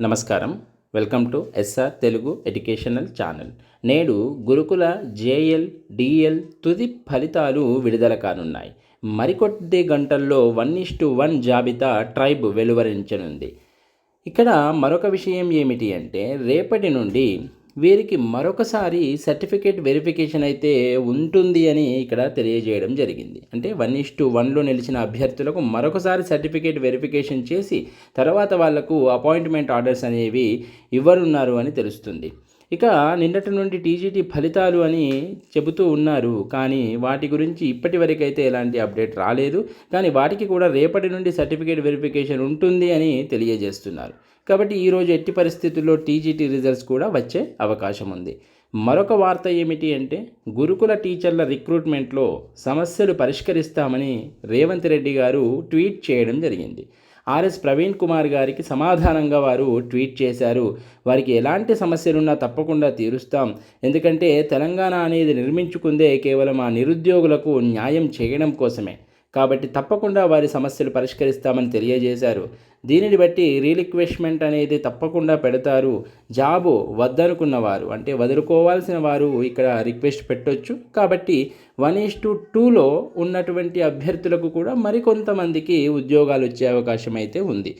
నమస్కారం. Welcome to SR Telugu educational channel. నేడు గురుకుల జేఎల్ డిఎల్ తుది ఫలితాలు విడుదల కానున్నాయి. మరికొద్ది గంటల్లో వన్ ఇస్టు వన్ జాబితా ట్రైబ్ వెలువరించనుంది. ఇక్కడ మరొక విషయం ఏమిటి అంటే రేపటి నుండి వీరికి మరొకసారి సర్టిఫికేట్ వెరిఫికేషన్ అయితే ఉంటుంది అని ఇక్కడ తెలియజేయడం జరిగింది. అంటే వన్ ఇస్ టు వన్లో నిలిచిన అభ్యర్థులకు మరొకసారి సర్టిఫికేట్ వెరిఫికేషన్ చేసి తర్వాత వాళ్ళకు అపాయింట్మెంట్ ఆర్డర్స్ అనేవి ఇవ్వనున్నారు అని తెలుస్తుంది. ఇక నిన్నటి నుండి టీజీటీ ఫలితాలు అని చెబుతూ ఉన్నారు. కానీ వాటి గురించి ఇప్పటి వరకైతే ఎలాంటి అప్డేట్ రాలేదు. కానీ వాటికి కూడా రేపటి నుండి సర్టిఫికేట్ వెరిఫికేషన్ ఉంటుంది అని తెలియజేస్తున్నారు. కాబట్టి ఈరోజు ఎట్టి పరిస్థితుల్లో టీజీటీ రిజల్ట్స్ కూడా వచ్చే అవకాశం ఉంది. మరొక వార్త ఏమిటి అంటే గురుకుల టీచర్ల రిక్రూట్మెంట్లో సమస్యలు పరిష్కరిస్తామని రేవంత్ రెడ్డి గారు ట్వీట్ చేయడం జరిగింది. ఆర్ఎస్ ప్రవీణ్ కుమార్ గారికి సమాధానంగా వారు ట్వీట్ చేశారు. వారికి ఎలాంటి సమస్యలున్నా తప్పకుండా తీరుస్తాం. ఎందుకంటే తెలంగాణ అనేది నిర్మించుకుందే కేవలం ఆ నిరుద్యోగులకు న్యాయం చేయడం కోసమే. కాబట్టి తప్పకుండా వారి సమస్యలు పరిష్కరిస్తామని తెలియజేశారు. దీనిని బట్టి రీలిక్వెష్మెంట్ అనేది తప్పకుండా పెడతారు. జాబు వద్దనుకున్నవారు అంటే వదులుకోవాల్సిన వారు ఇక్కడ రిక్వెస్ట్ పెట్టొచ్చు. కాబట్టి వన్ ఈస్ టు టూలో ఉన్నటువంటి అభ్యర్థులకు కూడా మరికొంతమందికి ఉద్యోగాలు వచ్చే అవకాశం అయితే ఉంది.